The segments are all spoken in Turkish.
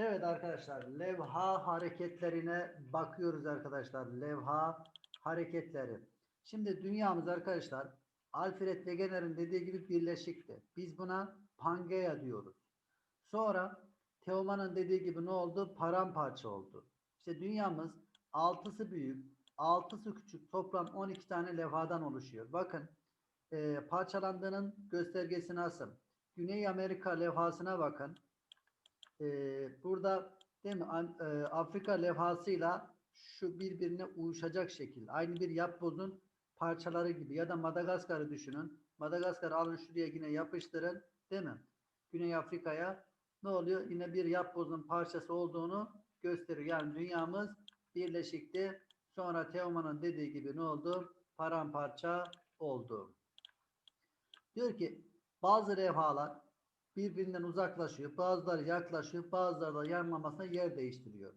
Evet arkadaşlar levha hareketlerine bakıyoruz arkadaşlar. Levha hareketleri. Şimdi dünyamız arkadaşlar Alfred Wegener'in dediği gibi birleşikti. Biz buna Pangea diyoruz. Sonra Teoman'ın dediği gibi ne oldu? Paramparça oldu. İşte dünyamız altısı büyük, altısı küçük toplam 12 tane levhadan oluşuyor. Bakın e, parçalandığının göstergesi nasıl? Güney Amerika levhasına bakın. E, burada değil mi? E, Afrika levhasıyla şu birbirine uyuşacak şekilde. Aynı bir yapbozun parçaları gibi ya da Madagaskar'ı düşünün. Madagaskar'ı alın şuraya yine yapıştırın. Değil mi? Güney Afrika'ya ne oluyor? Yine bir yapbozun parçası olduğunu gösteriyor. Yani dünyamız birleşikti. Sonra Teoman'ın dediği gibi ne oldu? Paramparça oldu. Diyor ki bazı levhalar birbirinden uzaklaşıyor. Bazıları yaklaşıyor. Bazıları da yanmamasına yer değiştiriyor.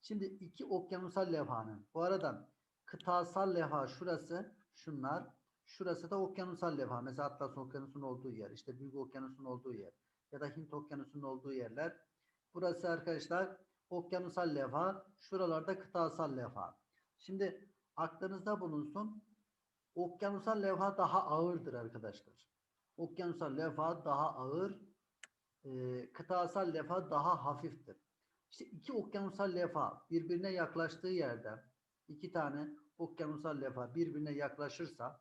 Şimdi iki okyanusal levhanın bu aradan kıtasal levha şurası şunlar. Şurası da okyanusal levha. Mesela Atlas Okyanusu'nun olduğu yer. işte Büyük Okyanus'un olduğu yer. Ya da Hint Okyanusu'nun olduğu yerler. Burası arkadaşlar okyanusal levha. Şuralarda kıtasal levha. Şimdi aklınızda bulunsun. Okyanusal levha daha ağırdır arkadaşlar. Okyanusal levha daha ağır. E, kıtasal levha daha hafiftir. İşte iki okyanusal levha birbirine yaklaştığı yerde iki tane okyanusal levha birbirine yaklaşırsa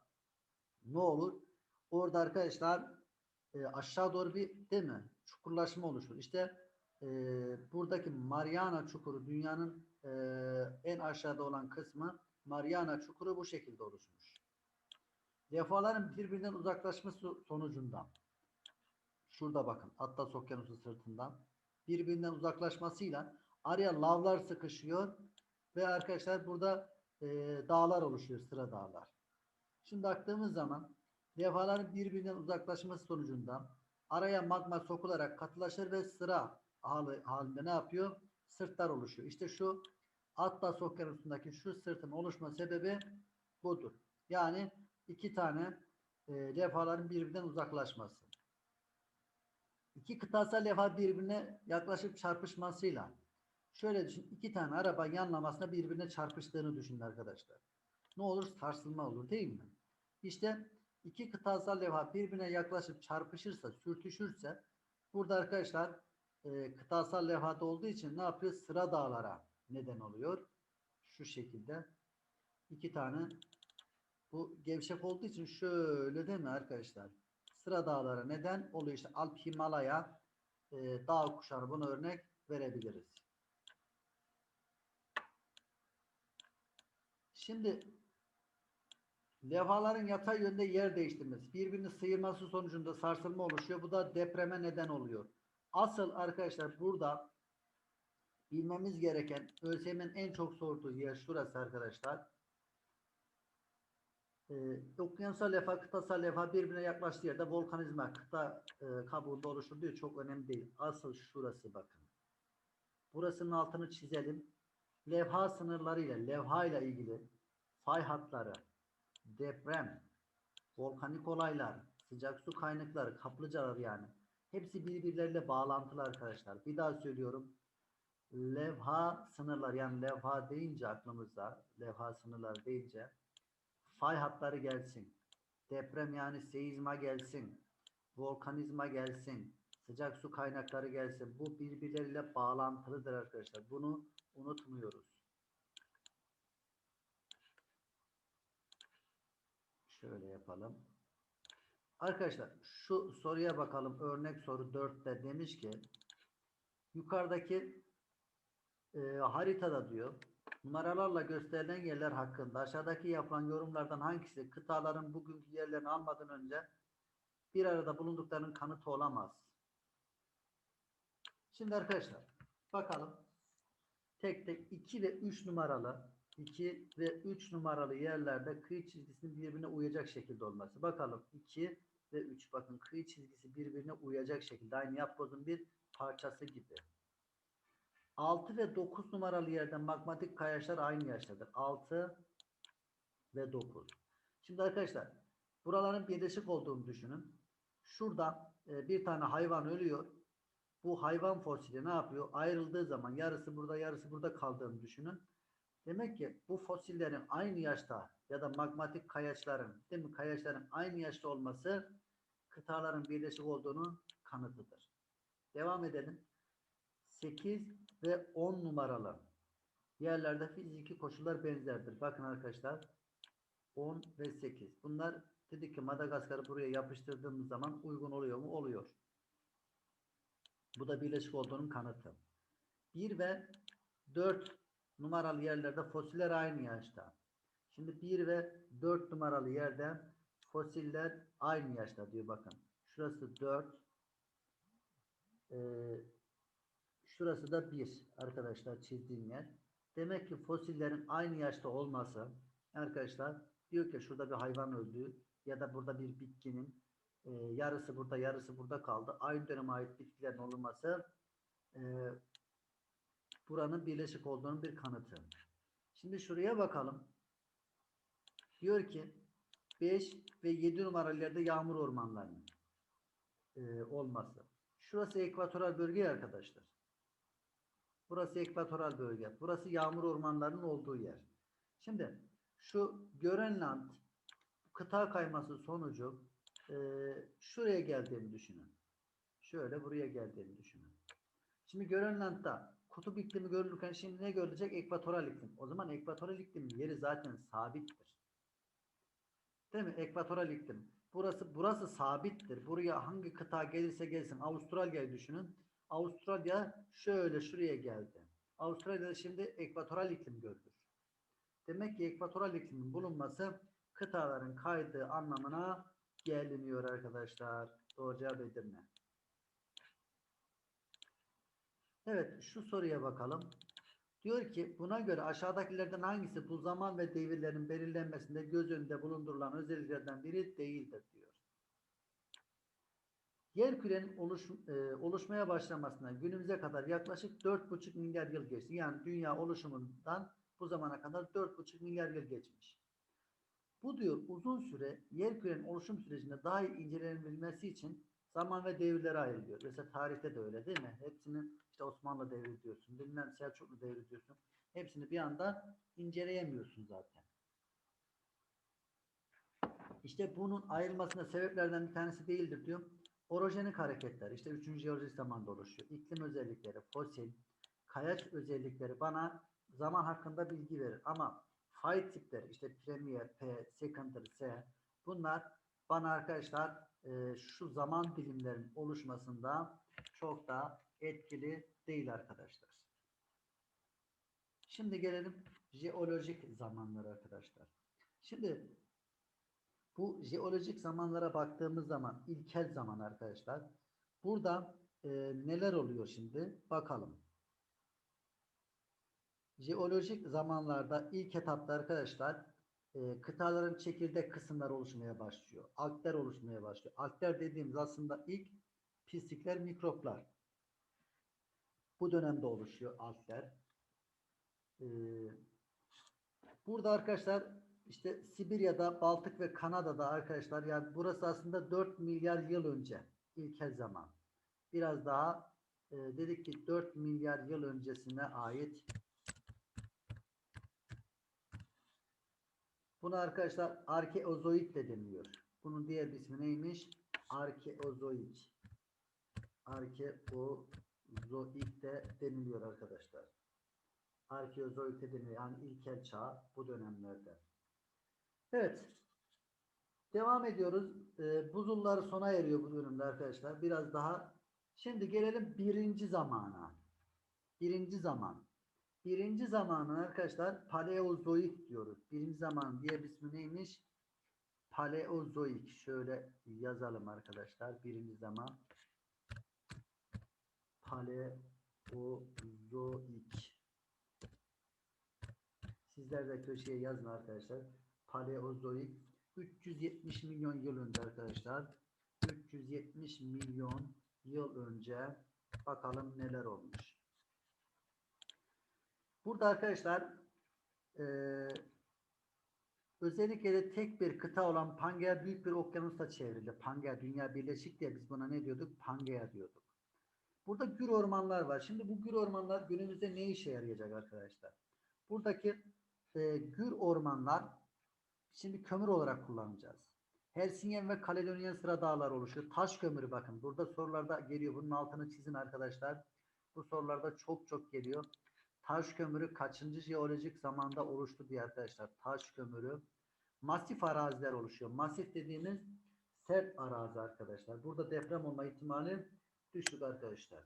ne olur? Orada arkadaşlar e, aşağı doğru bir değil mi? Çukurlaşma oluşur. İşte e, buradaki Mariana çukuru dünyanın e, en aşağıda olan kısmı Mariana çukuru bu şekilde oluşmuş. Levhaların birbirinden uzaklaşması sonucunda şurada bakın Atlas Okyanusu sırtından birbirinden uzaklaşmasıyla araya lavlar sıkışıyor ve arkadaşlar burada e, dağlar oluşuyor sıra dağlar. Şimdi baktığımız zaman levhaların birbirinden uzaklaşması sonucunda araya magma sokularak katılaşır ve sıra hali, halinde ne yapıyor? Sırtlar oluşuyor. İşte şu Atlas Okyanusu'ndaki şu sırtın oluşma sebebi budur. Yani iki tane e, levhaların birbirinden uzaklaşması. İki kıtasal levha birbirine yaklaşıp çarpışmasıyla şöyle düşün iki tane araba yanlamasına birbirine çarpıştığını düşünün arkadaşlar. Ne olur? Sarsılma olur değil mi? İşte iki kıtasal levha birbirine yaklaşıp çarpışırsa, sürtüşürse burada arkadaşlar e, kıtasal levhada olduğu için ne yapıyor? Sıra dağlara neden oluyor. Şu şekilde iki tane bu gevşek olduğu için şöyle değil mi arkadaşlar? Sıra dağlara neden oluyor. İşte Alp Himalaya e, dağ kuşağı buna örnek verebiliriz. Şimdi levhaların yatay yönde yer değiştirmesi, birbirini sıyırması sonucunda sarsılma oluşuyor. Bu da depreme neden oluyor. Asıl arkadaşlar burada bilmemiz gereken ÖSYM'in en çok sorduğu yer şurası arkadaşlar. Ee, okyanusal levha, kıtasal levha birbirine yaklaştığı yerde volkanizma kıta e, kabuğunda oluşur diyor. Çok önemli değil. Asıl şurası bakın. Burasının altını çizelim. Levha sınırlarıyla, levha ile ilgili fay hatları, deprem, volkanik olaylar, sıcak su kaynakları, kaplıcalar yani. Hepsi birbirleriyle bağlantılı arkadaşlar. Bir daha söylüyorum. Levha sınırlar yani levha deyince aklımızda levha sınırlar deyince fay hatları gelsin. Deprem yani seizma gelsin. Volkanizma gelsin. Sıcak su kaynakları gelsin. Bu birbirleriyle bağlantılıdır arkadaşlar. Bunu unutmuyoruz. Şöyle yapalım. Arkadaşlar şu soruya bakalım. Örnek soru 4'te demiş ki yukarıdaki e, haritada diyor numaralarla gösterilen yerler hakkında aşağıdaki yapılan yorumlardan hangisi kıtaların bugünkü yerlerini almadan önce bir arada bulunduklarının kanıtı olamaz? Şimdi arkadaşlar bakalım tek tek 2 ve 3 numaralı 2 ve 3 numaralı yerlerde kıyı çizgisinin birbirine uyacak şekilde olması. Bakalım 2 ve 3 bakın kıyı çizgisi birbirine uyacak şekilde aynı yapbozun bir parçası gibi. 6 ve 9 numaralı yerden magmatik kayaçlar aynı yaştadır. 6 ve 9. Şimdi arkadaşlar buraların birleşik olduğunu düşünün. Şurada e, bir tane hayvan ölüyor. bu hayvan fosili ne yapıyor? Ayrıldığı zaman yarısı burada yarısı burada kaldığını düşünün. Demek ki bu fosillerin aynı yaşta ya da magmatik kayaçların, değil mi? Kayaçların aynı yaşta olması kıtaların birleşik olduğunu kanıtıdır. Devam edelim. 8 ve 10 numaralı yerlerde fiziki koşullar benzerdir. Bakın arkadaşlar 10 ve 8. Bunlar dedik ki Madagaskar'ı buraya yapıştırdığımız zaman uygun oluyor mu? Oluyor. Bu da birleşik olduğunun kanıtı. 1 ve 4 numaralı yerlerde fosiller aynı yaşta. Şimdi 1 ve 4 numaralı yerde fosiller aynı yaşta diyor bakın. Şurası 4. Ee, şurası da 1 arkadaşlar çizdiğim yer. Demek ki fosillerin aynı yaşta olması arkadaşlar diyor ki şurada bir hayvan öldü ya da burada bir bitkinin e, yarısı burada yarısı burada kaldı. Aynı döneme ait bitkilerin olması e, buranın birleşik olduğunun bir kanıtı. Şimdi şuraya bakalım. Diyor ki 5 ve 7 numaralı yerde yağmur ormanlarının e, olması. Şurası ekvatoral bölge arkadaşlar. Burası ekvatoral bölge. Burası yağmur ormanlarının olduğu yer. Şimdi şu Grönland kıta kayması sonucu e, şuraya geldiğini düşünün. Şöyle buraya geldiğini düşünün. Şimdi Grönland'da kutup iklimi görülürken şimdi ne görülecek? Ekvatoral iklim. O zaman ekvatoral iklimin yeri zaten sabittir. Değil mi? Ekvatoral iklim. Burası burası sabittir. Buraya hangi kıta gelirse gelsin Avustralya'yı düşünün. Avustralya şöyle şuraya geldi. Avustralya'da şimdi ekvatoral iklim görülür. Demek ki ekvatoral iklimin bulunması kıtaların kaydığı anlamına geliniyor arkadaşlar. Doğru cevap Edirne. Evet şu soruya bakalım. Diyor ki buna göre aşağıdakilerden hangisi bu zaman ve devirlerin belirlenmesinde göz önünde bulundurulan özelliklerden biri değildir diyor. Yer kürenin oluş, e, oluşmaya başlamasına günümüze kadar yaklaşık 4,5 milyar yıl geçti. Yani dünya oluşumundan bu zamana kadar 4,5 milyar yıl geçmiş. Bu diyor uzun süre yer kürenin oluşum sürecinde daha iyi incelenebilmesi için zaman ve devirlere ayrılıyor. Mesela tarihte de öyle değil mi? Hepsini işte Osmanlı devri diyorsun, bilmem Selçuklu devri diyorsun. Hepsini bir anda inceleyemiyorsun zaten. İşte bunun ayrılmasına sebeplerden bir tanesi değildir diyor. Orojenik hareketler, işte 3. jeolojik zamanda oluşuyor. İklim özellikleri, fosil, kayaç özellikleri bana zaman hakkında bilgi verir. Ama fay tipleri, işte premier, P, secondary, S bunlar bana arkadaşlar e, şu zaman dilimlerinin oluşmasında çok da etkili değil arkadaşlar. Şimdi gelelim jeolojik zamanlara arkadaşlar. Şimdi bu jeolojik zamanlara baktığımız zaman ilkel zaman arkadaşlar. Burada e, neler oluyor şimdi? Bakalım. Jeolojik zamanlarda ilk etapta arkadaşlar e, kıtaların çekirdek kısımları oluşmaya başlıyor. Alkler oluşmaya başlıyor. Alkler dediğimiz aslında ilk pislikler, mikroplar. Bu dönemde oluşuyor alkler. E, burada arkadaşlar işte Sibirya'da, Baltık ve Kanada'da arkadaşlar yani burası aslında 4 milyar yıl önce ilkel zaman. Biraz daha e, dedik ki 4 milyar yıl öncesine ait Buna arkadaşlar arkeozoik de deniliyor. Bunun diğer ismi neymiş? Arkeozoik. Arkeozoik de deniliyor arkadaşlar. Arkeozoik de deniliyor. Yani ilkel çağ bu dönemlerde. Evet. Devam ediyoruz. Ee, buzullar sona eriyor bu bölümde arkadaşlar. Biraz daha. Şimdi gelelim birinci zamana. Birinci zaman. Birinci zamanın arkadaşlar paleozoik diyoruz. Birinci zaman diye ismi neymiş? Paleozoik. Şöyle yazalım arkadaşlar. Birinci zaman. Paleozoik. Sizler de köşeye yazın arkadaşlar. Paleozoik. 370 milyon yıl önce arkadaşlar. 370 milyon yıl önce bakalım neler olmuş. Burada arkadaşlar eee özellikle de tek bir kıta olan Pangea büyük bir okyanusla çevrili. Pangea dünya birleşik diye biz buna ne diyorduk? Pangea diyorduk. Burada gür ormanlar var. Şimdi bu gür ormanlar günümüzde ne işe yarayacak arkadaşlar? Buradaki e, gür ormanlar şimdi kömür olarak kullanacağız. Helsingen ve Kaledonyen sıra dağlar oluşuyor. Taş kömürü bakın. Burada sorularda geliyor. Bunun altını çizin arkadaşlar. Bu sorularda çok çok geliyor. Taş kömürü kaçıncı jeolojik zamanda oluştu diye arkadaşlar. Taş kömürü. Masif araziler oluşuyor. Masif dediğimiz sert arazi arkadaşlar. Burada deprem olma ihtimali düşük arkadaşlar.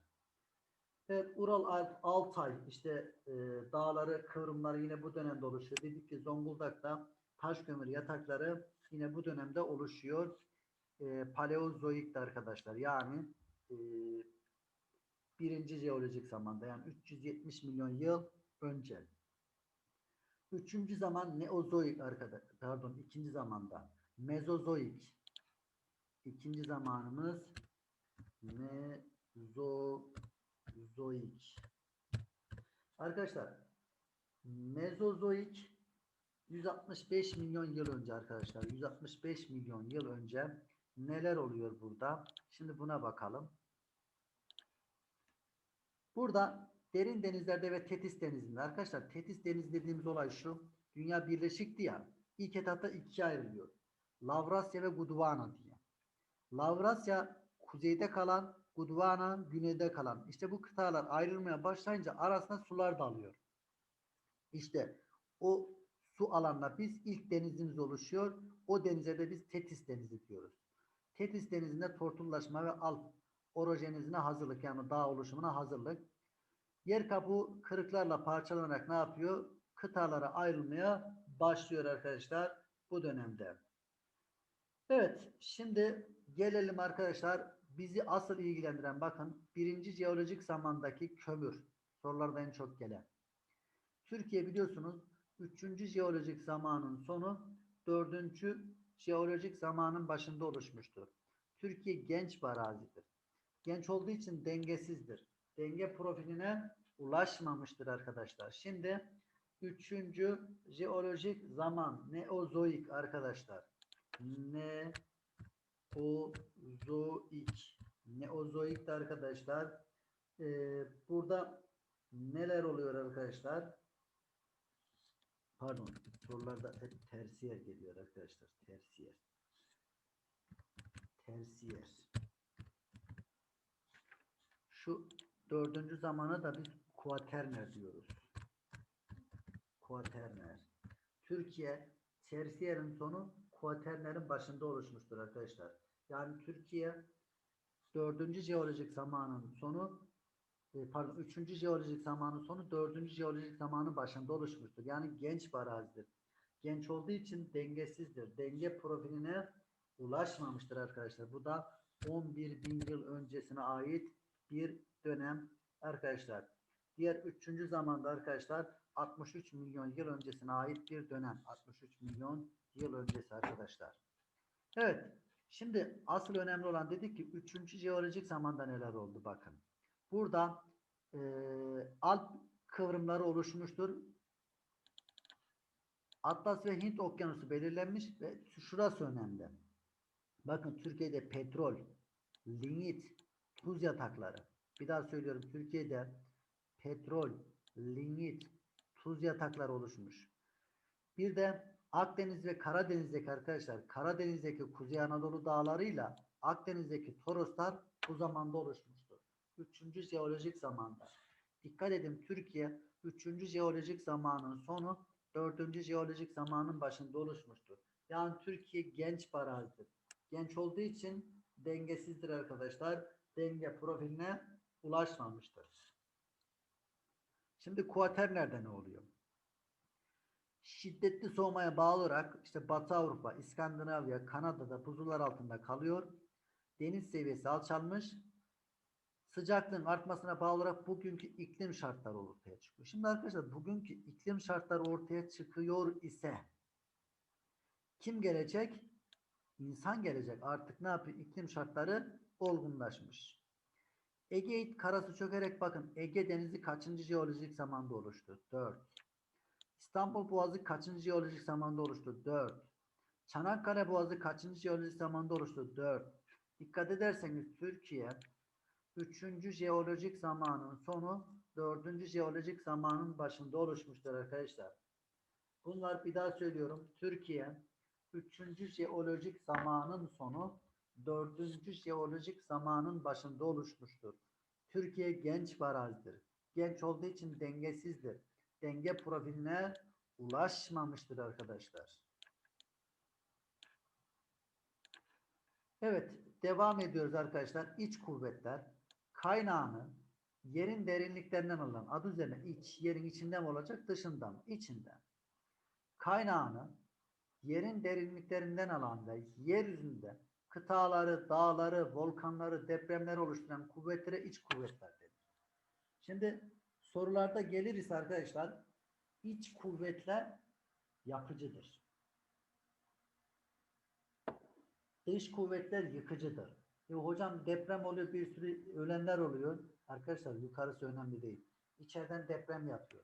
Evet Ural Altay işte e, dağları kıvrımları yine bu dönemde oluşuyor. Dedik ki Zonguldak'ta taş kömür yatakları yine bu dönemde oluşuyor. E, Paleozoik'te arkadaşlar. Yani e, birinci jeolojik zamanda yani 370 milyon yıl önce. Üçüncü zaman Neozoik arkadaşlar. Pardon ikinci zamanda. Mezozoik. İkinci zamanımız Mezozoik. Arkadaşlar Mezozoik 165 milyon yıl önce arkadaşlar 165 milyon yıl önce neler oluyor burada? Şimdi buna bakalım. Burada derin denizlerde ve Tetis denizinde arkadaşlar Tetis denizi dediğimiz olay şu. Dünya birleşikti ya. İlk etapta ikiye ayrılıyor. Lavrasya ve Gondwana diye. Lavrasya kuzeyde kalan, Gondwana güneyde kalan. İşte bu kıtalar ayrılmaya başlayınca arasında sular dalıyor. İşte o su alanla biz ilk denizimiz oluşuyor. O denize de biz Tetis denizi diyoruz. Tetis denizinde tortullaşma ve Alp orojenizine hazırlık yani dağ oluşumuna hazırlık. Yer kabuğu kırıklarla parçalanarak ne yapıyor? Kıtalara ayrılmaya başlıyor arkadaşlar bu dönemde. Evet şimdi gelelim arkadaşlar bizi asıl ilgilendiren bakın birinci jeolojik zamandaki kömür sorularda en çok gelen. Türkiye biliyorsunuz 3. jeolojik zamanın sonu 4. jeolojik zamanın başında oluşmuştur. Türkiye genç bir arazidir. Genç olduğu için dengesizdir. Denge profiline ulaşmamıştır arkadaşlar. Şimdi 3. jeolojik zaman Neozoik arkadaşlar. Neozoik. Neozoik de arkadaşlar. Ee, burada neler oluyor arkadaşlar? Pardon. Sorularda tersiyer geliyor arkadaşlar. Tersiyer. Tersiyer. Şu dördüncü zamana da biz kuaterner diyoruz. Kuaterner. Türkiye tersiyerin sonu kuaternerin başında oluşmuştur arkadaşlar. Yani Türkiye dördüncü jeolojik zamanın sonu pardon üçüncü jeolojik zamanın sonu dördüncü jeolojik zamanın başında oluşmuştur. Yani genç bir arazidir. Genç olduğu için dengesizdir. Denge profiline ulaşmamıştır arkadaşlar. Bu da 11 bin yıl öncesine ait bir dönem arkadaşlar. Diğer üçüncü zamanda arkadaşlar 63 milyon yıl öncesine ait bir dönem. 63 milyon yıl öncesi arkadaşlar. Evet. Şimdi asıl önemli olan dedik ki üçüncü jeolojik zamanda neler oldu bakın. Burada e, Alp kıvrımları oluşmuştur. Atlas ve Hint okyanusu belirlenmiş ve şurası önemli. Bakın Türkiye'de petrol, lignit, tuz yatakları. Bir daha söylüyorum Türkiye'de petrol, lignit, tuz yatakları oluşmuş. Bir de Akdeniz ve Karadeniz'deki arkadaşlar Karadeniz'deki Kuzey Anadolu dağlarıyla Akdeniz'deki Toroslar bu zamanda oluşmuş. 3. jeolojik zamanda. Dikkat edin Türkiye 3. jeolojik zamanın sonu 4. jeolojik zamanın başında oluşmuştur. Yani Türkiye genç barajdır. Genç olduğu için dengesizdir arkadaşlar. Denge profiline ulaşmamıştır. Şimdi kuaternerde ne oluyor? Şiddetli soğumaya bağlı olarak işte Batı Avrupa, İskandinavya, Kanada'da buzullar altında kalıyor. Deniz seviyesi alçalmış Sıcaklığın artmasına bağlı olarak bugünkü iklim şartları ortaya çıkıyor. Şimdi arkadaşlar bugünkü iklim şartları ortaya çıkıyor ise kim gelecek? İnsan gelecek. Artık ne yapıyor? İklim şartları olgunlaşmış. Ege karası çökerek bakın Ege Denizi kaçıncı jeolojik zamanda oluştu? 4. İstanbul Boğazı kaçıncı jeolojik zamanda oluştu? 4. Çanakkale Boğazı kaçıncı jeolojik zamanda oluştu? 4. Dikkat ederseniz Türkiye üçüncü jeolojik zamanın sonu dördüncü jeolojik zamanın başında oluşmuştur arkadaşlar. Bunlar bir daha söylüyorum. Türkiye üçüncü jeolojik zamanın sonu dördüncü jeolojik zamanın başında oluşmuştur. Türkiye genç barajdır. Genç olduğu için dengesizdir. Denge profiline ulaşmamıştır arkadaşlar. Evet, devam ediyoruz arkadaşlar. İç kuvvetler kaynağını yerin derinliklerinden alınan adı üzerine iç, yerin içinden mi olacak, dışından mı? İçinden. Kaynağını yerin derinliklerinden alan ve yeryüzünde kıtaları, dağları, volkanları, depremleri oluşturan kuvvetlere iç kuvvetler denir. Şimdi sorularda gelir ise arkadaşlar iç kuvvetler yapıcıdır. Dış kuvvetler yıkıcıdır. E hocam deprem oluyor bir sürü ölenler oluyor. Arkadaşlar yukarısı önemli değil. İçeriden deprem yapıyor.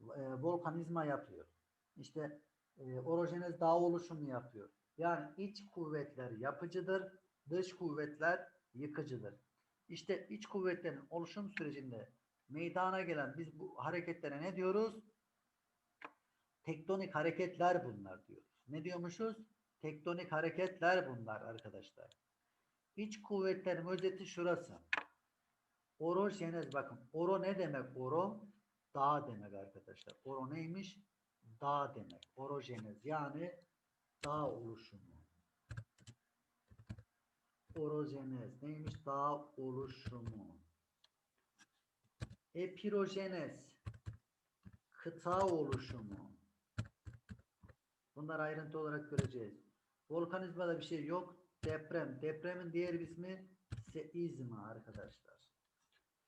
E, volkanizma yapıyor. İşte e, orojenez dağ oluşumu yapıyor. Yani iç kuvvetler yapıcıdır, dış kuvvetler yıkıcıdır. İşte iç kuvvetlerin oluşum sürecinde meydana gelen biz bu hareketlere ne diyoruz? Tektonik hareketler bunlar diyoruz. Ne diyormuşuz? Tektonik hareketler bunlar arkadaşlar. İç kuvvetlerin özeti şurası. Orojenez bakın. Oro ne demek oro? Dağ demek arkadaşlar. Oro neymiş? Dağ demek. Orojenez yani dağ oluşumu. Orojenez neymiş? Dağ oluşumu. Epirojenez kıta oluşumu. Bunlar ayrıntı olarak göreceğiz. Volkanizmada bir şey yok. Deprem. Depremin diğer ismi seizma arkadaşlar.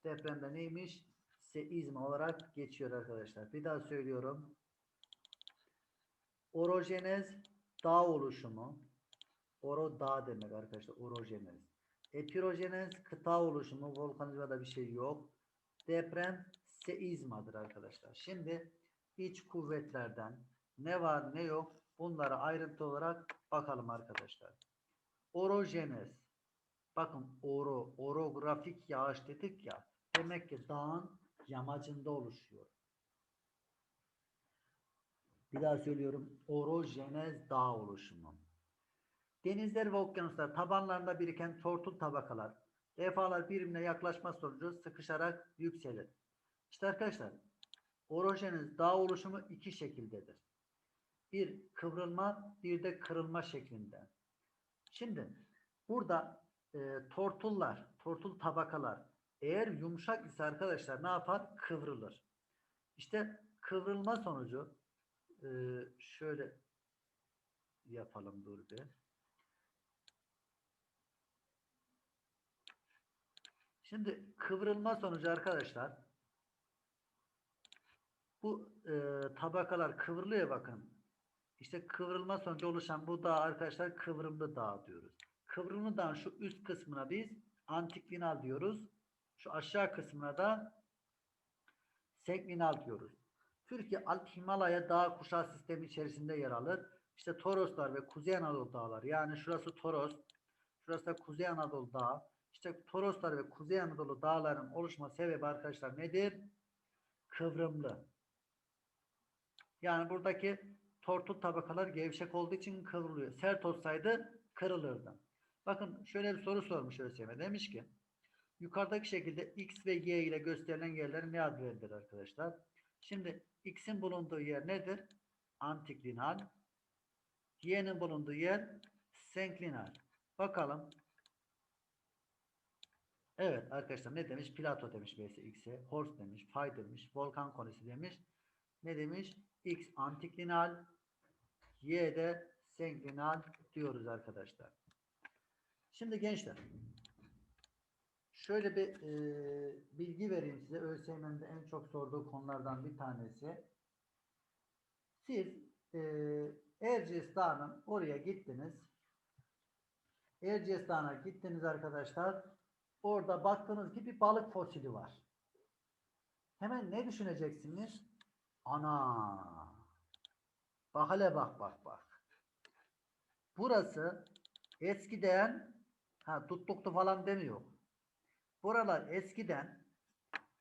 Depremde neymiş? Seizma olarak geçiyor arkadaşlar. Bir daha söylüyorum. Orojenez dağ oluşumu. Oro dağ demek arkadaşlar. Orojenez. Epirojenez kıta oluşumu. Volkanizmada bir şey yok. Deprem seizmadır arkadaşlar. Şimdi iç kuvvetlerden ne var ne yok bunlara ayrıntı olarak bakalım arkadaşlar. Orojenez. Bakın oro, orografik yağış dedik ya. Demek ki dağın yamacında oluşuyor. Bir daha söylüyorum. Orojenez dağ oluşumu. Denizler ve okyanuslar tabanlarında biriken tortul tabakalar defalar birbirine yaklaşma sonucu sıkışarak yükselir. İşte arkadaşlar orojenez dağ oluşumu iki şekildedir. Bir kıvrılma bir de kırılma şeklinde. Şimdi burada e, tortullar, tortul tabakalar eğer yumuşak ise arkadaşlar ne yapar? Kıvrılır. İşte kıvrılma sonucu e, şöyle yapalım dur bir. Şimdi kıvrılma sonucu arkadaşlar bu e, tabakalar kıvrılıyor bakın. İşte kıvrılma sonucu oluşan bu dağ arkadaşlar kıvrımlı dağ diyoruz. Kıvrımlı dağın şu üst kısmına biz antiklinal diyoruz. Şu aşağı kısmına da senklinal diyoruz. Türkiye Alt Himalaya dağ kuşağı sistemi içerisinde yer alır. İşte Toroslar ve Kuzey Anadolu dağları. Yani şurası Toros, şurası da Kuzey Anadolu dağı. İşte Toroslar ve Kuzey Anadolu dağların oluşma sebebi arkadaşlar nedir? Kıvrımlı. Yani buradaki tortul tabakalar gevşek olduğu için kıvrılıyor. Sert olsaydı kırılırdı. Bakın şöyle bir soru sormuş ÖSYM. Demiş ki yukarıdaki şekilde X ve Y ile gösterilen yerler ne ad verilir arkadaşlar? Şimdi X'in bulunduğu yer nedir? Antiklinal. Y'nin bulunduğu yer senklinal. Bakalım. Evet arkadaşlar ne demiş? Plato demiş vs X'e. Horst demiş. Fay demiş. Volkan konisi demiş. Ne demiş? X antiklinal. Y de senklinal diyoruz arkadaşlar. Şimdi gençler. Şöyle bir e, bilgi vereyim size. ÖSYM'nin en çok sorduğu konulardan bir tanesi. Siz e, Erciyes Dağı'nın oraya gittiniz. Erciyes Dağı'na gittiniz arkadaşlar. Orada baktığınız gibi bir balık fosili var. Hemen ne düşüneceksiniz? Ana! Bak hele bak bak bak. Burası eskiden ha tuttuktu falan demiyor. buralar eskiden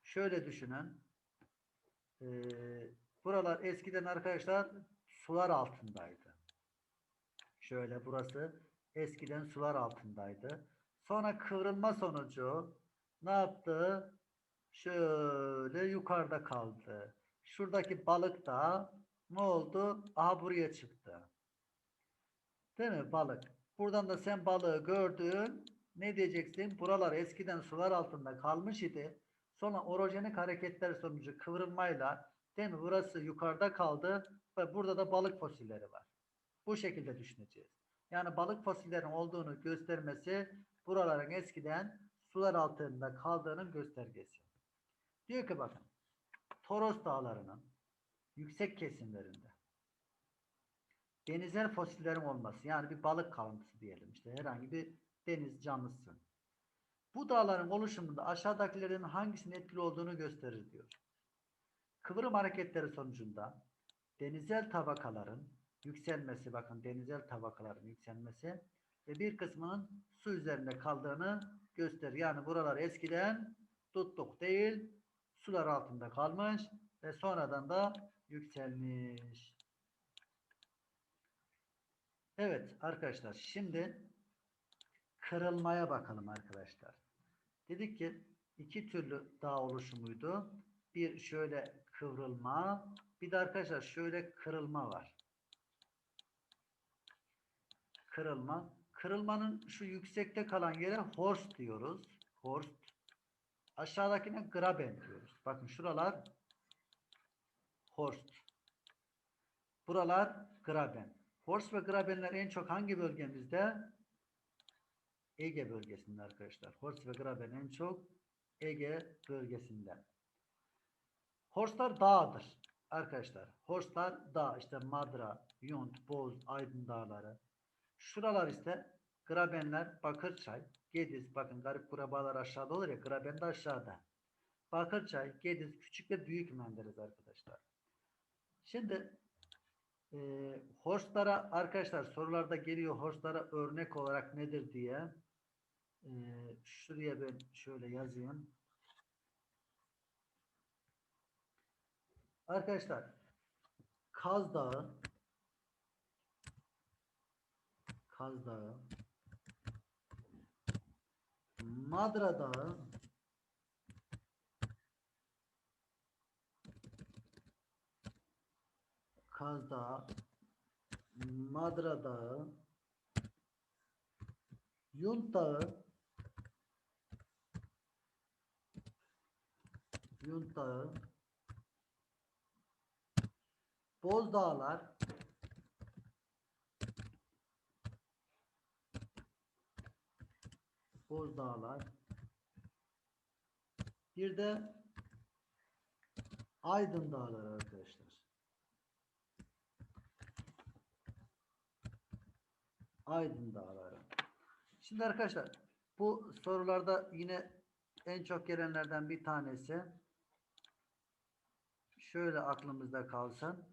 şöyle düşünün. Ee, buralar eskiden arkadaşlar sular altındaydı. Şöyle burası eskiden sular altındaydı. Sonra kıvrılma sonucu ne yaptı? Şöyle yukarıda kaldı. Şuradaki balık da ne oldu? Aha buraya çıktı. Değil mi balık? Buradan da sen balığı gördün. Ne diyeceksin? Buralar eskiden sular altında kalmış idi. Sonra orojenik hareketler sonucu kıvrılmayla değil mi? Burası yukarıda kaldı ve burada da balık fosilleri var. Bu şekilde düşüneceğiz. Yani balık fosillerinin olduğunu göstermesi buraların eskiden sular altında kaldığının göstergesi. Diyor ki bakın Toros dağlarının yüksek kesimlerinde denizel fosillerin olması yani bir balık kalıntısı diyelim işte herhangi bir deniz canlısı. Bu dağların oluşumunda aşağıdakilerin hangisinin etkili olduğunu gösterir diyor. Kıvrım hareketleri sonucunda denizel tabakaların yükselmesi bakın denizel tabakaların yükselmesi ve bir kısmının su üzerinde kaldığını gösterir. Yani buralar eskiden tuttuk değil sular altında kalmış ve sonradan da yükselmiş. Evet arkadaşlar şimdi kırılmaya bakalım arkadaşlar. Dedik ki iki türlü dağ oluşumuydu. Bir şöyle kıvrılma bir de arkadaşlar şöyle kırılma var. Kırılma. Kırılmanın şu yüksekte kalan yere horst diyoruz. Horst. Aşağıdakine graben diyoruz. Bakın şuralar horst. Buralar graben. Horst ve grabenler en çok hangi bölgemizde? Ege bölgesinde arkadaşlar. Horst ve graben en çok Ege bölgesinde. Horstlar dağdır arkadaşlar. Horstlar dağ. işte Madra, Yunt, Boz, Aydın dağları. Şuralar işte Grabenler, Bakırçay, Gediz. Bakın garip kurabalar aşağıda olur ya. Graben de aşağıda. Bakırçay, Gediz, Küçük ve Büyük Menderes arkadaşlar. Şimdi e, horstlara arkadaşlar sorularda geliyor horstlara örnek olarak nedir diye. E, şuraya ben şöyle yazayım. Arkadaşlar Kaz Dağı Kaz Dağı Madra Dağı Kaz Dağı Madra Dağı Yunt Dağı Yunt Dağı Boz Dağlar Boz Dağlar bir de Aydın Dağları arkadaşlar. Aydın Dağları. Şimdi arkadaşlar bu sorularda yine en çok gelenlerden bir tanesi şöyle aklımızda kalsın.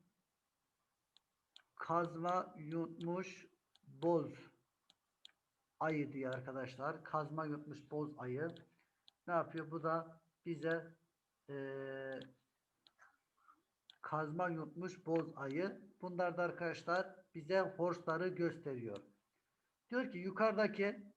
Kazma yutmuş boz ayı diye arkadaşlar. Kazma yutmuş boz ayı. Ne yapıyor? Bu da bize eee kazma yutmuş boz ayı. Bunlar da arkadaşlar bize horse'ları gösteriyor. Diyor ki yukarıdaki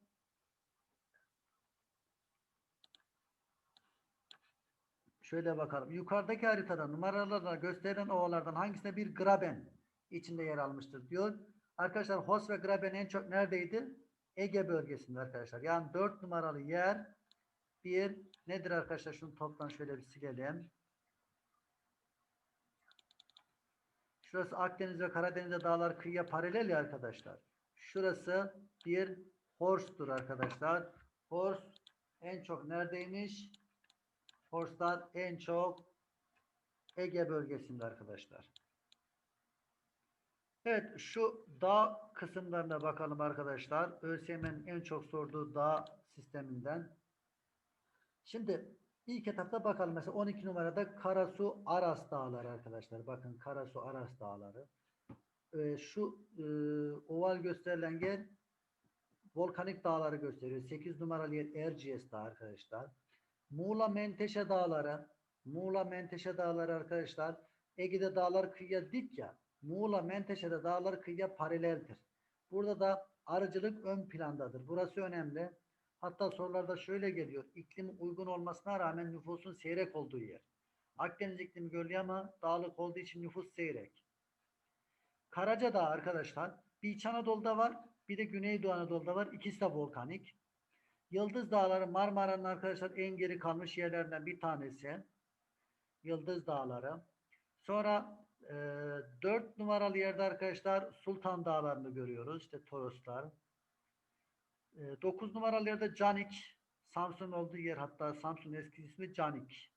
şöyle bakalım. Yukarıdaki haritada numaralarla gösterilen ovalardan hangisinde bir graben içinde yer almıştır diyor. Arkadaşlar Hos ve Graben en çok neredeydi? Ege bölgesinde arkadaşlar. Yani 4 numaralı yer bir nedir arkadaşlar? Şunu toptan şöyle bir silelim. Şurası Akdeniz ve Karadeniz'e dağlar kıyıya paralel ya arkadaşlar. Şurası bir Hors'tur arkadaşlar. Hors en çok neredeymiş? Horslar en çok Ege bölgesinde arkadaşlar. Evet şu dağ kısımlarına bakalım arkadaşlar. ÖSYM'nin en çok sorduğu dağ sisteminden. Şimdi ilk etapta bakalım. Mesela 12 numarada Karasu Aras Dağları arkadaşlar. Bakın Karasu Aras Dağları. Ee, şu e, oval gösterilen yer volkanik dağları gösteriyor. 8 numaralı yer Erciyes Dağı arkadaşlar. Muğla Menteşe Dağları, Muğla Menteşe Dağları arkadaşlar, Ege'de dağlar kıyıya dik ya, Muğla Menteşe'de dağlar kıyıya paraleldir. Burada da arıcılık ön plandadır. Burası önemli. Hatta sorularda şöyle geliyor. İklim uygun olmasına rağmen nüfusun seyrek olduğu yer. Akdeniz iklimi gölge ama dağlık olduğu için nüfus seyrek. Karacadağ arkadaşlar bir İç Anadolu'da var bir de Güneydoğu Anadolu'da var. İkisi de volkanik. Yıldız Dağları Marmara'nın arkadaşlar en geri kalmış yerlerinden bir tanesi. Yıldız Dağları. Sonra e, 4 numaralı yerde arkadaşlar Sultan Dağları'nı görüyoruz. İşte Toroslar. 9 numaralı yerde Canik. Samsun olduğu yer hatta Samsun eski ismi Canik.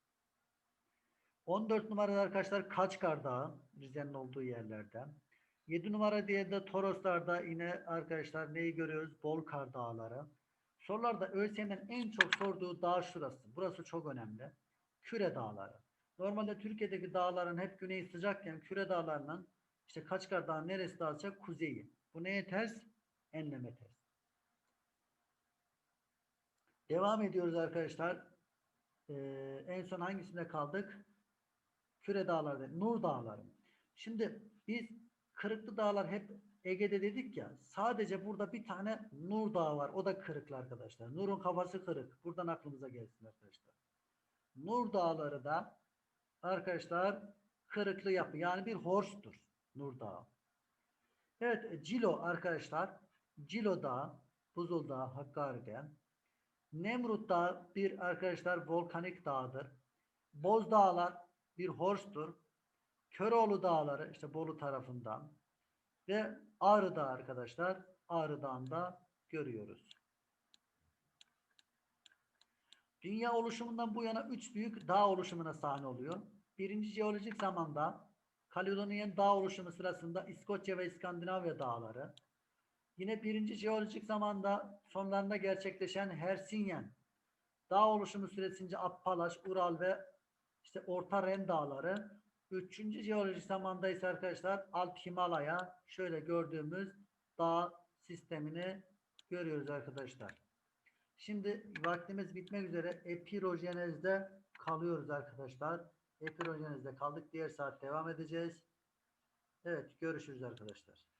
14 numarada arkadaşlar Kaçkar Dağı. Rize'nin olduğu yerlerde. 7 numara diye de Toroslar'da yine arkadaşlar neyi görüyoruz? Bolkar Dağları. Sorularda ÖSYM'in en çok sorduğu dağ şurası. Burası çok önemli. Küre Dağları. Normalde Türkiye'deki dağların hep güneyi sıcakken Küre Dağlarının işte Kaçkar Dağı neresi daha sıcak? Kuzeyi. Bu neye ters? Enleme ters. Devam ediyoruz arkadaşlar. Ee, en son hangisinde kaldık? Küre Dağları, Nur Dağları. Şimdi biz Kırıklı Dağlar hep Ege'de dedik ya. Sadece burada bir tane Nur Dağı var. O da kırıklı arkadaşlar. Nur'un kafası kırık. Buradan aklımıza gelsin arkadaşlar. Nur Dağları da arkadaşlar kırıklı yapı. Yani bir horstur Nur Dağı. Evet Cilo arkadaşlar. Cilo Dağı, Buzul Dağı, Hakkari'de. Nemrut Dağı bir arkadaşlar volkanik dağdır. Boz Dağlar bir horstur. Köroğlu Dağları işte Bolu tarafından ve Ağrı Dağı arkadaşlar Ağrı Dağı'nda görüyoruz. Dünya oluşumundan bu yana üç büyük dağ oluşumuna sahne oluyor. Birinci jeolojik zamanda Kaledonya'nın dağ oluşumu sırasında İskoçya ve İskandinavya dağları. Yine birinci jeolojik zamanda sonlarında gerçekleşen Hersinyen dağ oluşumu süresince Appalaş, Ural ve işte Orta Ren dağları. Üçüncü jeolojik zamanda ise arkadaşlar Alt Himalaya şöyle gördüğümüz dağ sistemini görüyoruz arkadaşlar. Şimdi vaktimiz bitmek üzere epirojenezde kalıyoruz arkadaşlar. Epirojenezde kaldık. Diğer saat devam edeceğiz. Evet görüşürüz arkadaşlar.